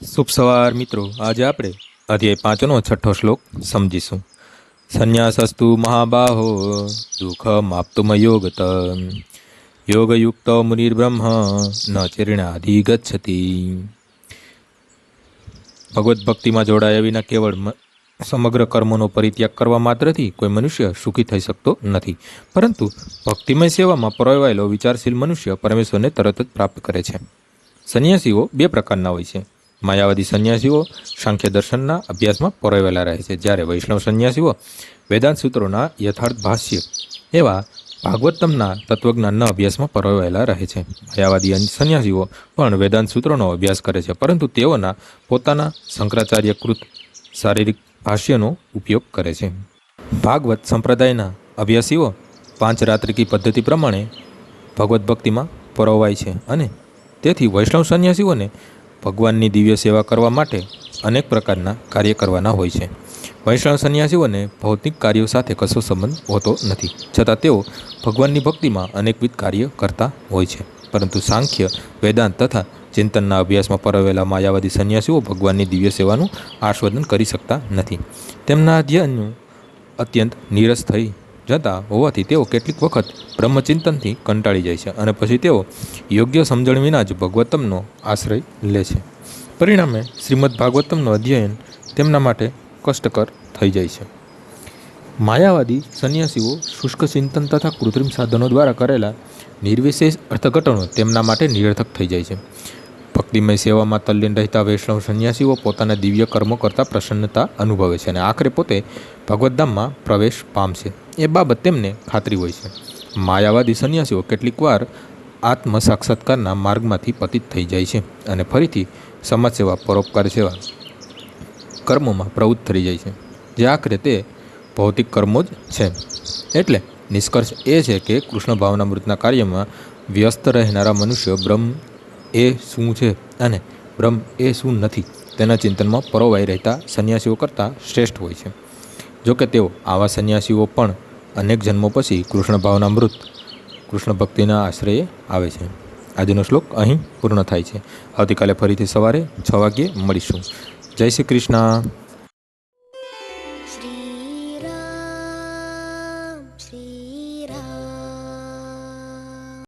શુભ સવાર મિત્રો. આજે આપણે અધ્યાય પાંચનો છઠ્ઠો શ્લોક સમજીશું. સંન્યાસસ્તુ મહાબાહો, દુઃખ માપ્તુમ યોગત યોગયુક્ત મુનિર્બ્રહ્મ, ન ચિરણાધિ ગચ્છતિ. ભગવત ભક્તિમાં જોડાયા વિના કેવળ સમગ્ર કર્મોનો પરિત્યાગ કરવા માત્રથી કોઈ મનુષ્ય સુખી થઈ શકતો નથી. પરંતુ ભક્તિમય સેવામાં પરોવાયેલો વિચારશીલ મનુષ્ય પરમેશ્વરને તરત જ પ્રાપ્ત કરે છે. સંન્યાસીઓ બે પ્રકારના હોય છે. માયાવાદી સંન્યાસીઓ સાંખ્ય દર્શનના અભ્યાસમાં પરોવેલા રહે છે. જ્યારે વૈષ્ણવ સંન્યાસીઓ વેદાંત સૂત્રોના યથાર્થ ભાષ્ય એવા ભાગવતમના તત્વજ્ઞાનના અભ્યાસમાં પરોવાયેલા રહે છે. માયાવાદી સંન્યાસીઓ પણ વેદાંત સૂત્રોનો અભ્યાસ કરે છે, પરંતુ તેઓના પોતાના શંકરાચાર્યકૃત શારીરિક ભાષ્યનો ઉપયોગ કરે છે. ભાગવત સંપ્રદાયના અભ્યાસીઓ પાંચ રાત્રિકી પદ્ધતિ પ્રમાણે ભગવત ભક્તિમાં પરોવાય છે અને તેથી વૈષ્ણવ સંન્યાસીઓને ભગવાનની દિવ્ય સેવા કરવા માટે અનેક પ્રકારના કાર્ય કરવાના હોય છે. વૈષ્ણવ સંન્યાસીઓને ભૌતિક કાર્યો સાથે કશો સંબંધ હોતો નથી. છતાં તેઓ ભગવાનની ભક્તિમાં અનેકવિધ કાર્ય કરતા હોય છે. પરંતુ સાંખ્ય, વેદાંત તથા ચિંતનના અભ્યાસમાં પરવેલા માયાવાદી સંન્યાસીઓ ભગવાનની દિવ્ય સેવાનું આસ્વાદન કરી શકતા નથી. તેમના અધ્યયનનું અત્યંત નીરસ થઈ જતા હોવાથી તેઓ કેટલીક વખત બ્રહ્મચિંતનથી કંટાળી જાય છે અને પછી તેઓ યોગ્ય સમજણ વિના જ ભગવતમનો આશ્રય લે છે. પરિણામે શ્રીમદ ભાગવતમનું અધ્યયન તેમના માટે કષ્ટકર થઈ જાય છે. માયાવાદી સંન્યાસીઓ શુષ્ક ચિંતન તથા કૃત્રિમ સાધનો દ્વારા કરેલા નિર્વિશેષ અર્થઘટનો તેમના માટે નિરર્થક થઈ જાય છે. ભક્તિમય સેવામાં તલ્લીન રહેતા વૈષ્ણવ સંન્યાસીઓ પોતાના દિવ્ય કર્મો કરતાં પ્રસન્નતા અનુભવે છે અને આખરે પોતે ભગવદ્ધામમાં પ્રવેશ પામશે. એ બાબત તેમને ખાતરી હોય છે. માયાવાદી સંન્યાસીઓ કેટલીકવાર આત્મ સાક્ષાત્કારના માર્ગમાંથી પતિત થઈ જાય છે અને ફરીથી સમાજ સેવા પરોપકાર સેવા કર્મોમાં પ્રવૃત્ત થઈ જાય છે. જે આખરે તે ભૌતિક કર્મો જ છે. એટલે નિષ્કર્ષ એ છે કે કૃષ્ણ ભાવનામૃતના કાર્યમાં વ્યસ્ત રહેનારા મનુષ્ય બ્રહ્મ એ શું છે અને બ્રહ્મ એ શું નથી તેના ચિંતનમાં પરોવાઈ રહેતા સંન્યાસીઓ કરતાં શ્રેષ્ઠ હોય છે. જોકે તેઓ આવા સંન્યાસીઓ પણ અનેક જન્મો પછી કૃષ્ણ ભાવનામૃત કૃષ્ણ ભક્તિના આશ્રયે આવે છે. આજનો શ્લોક અહીં પૂર્ણ થાય છે. આવતીકાલે ફરીથી સવારે છ વાગ્યે મળીશું. જય શ્રી કૃષ્ણ.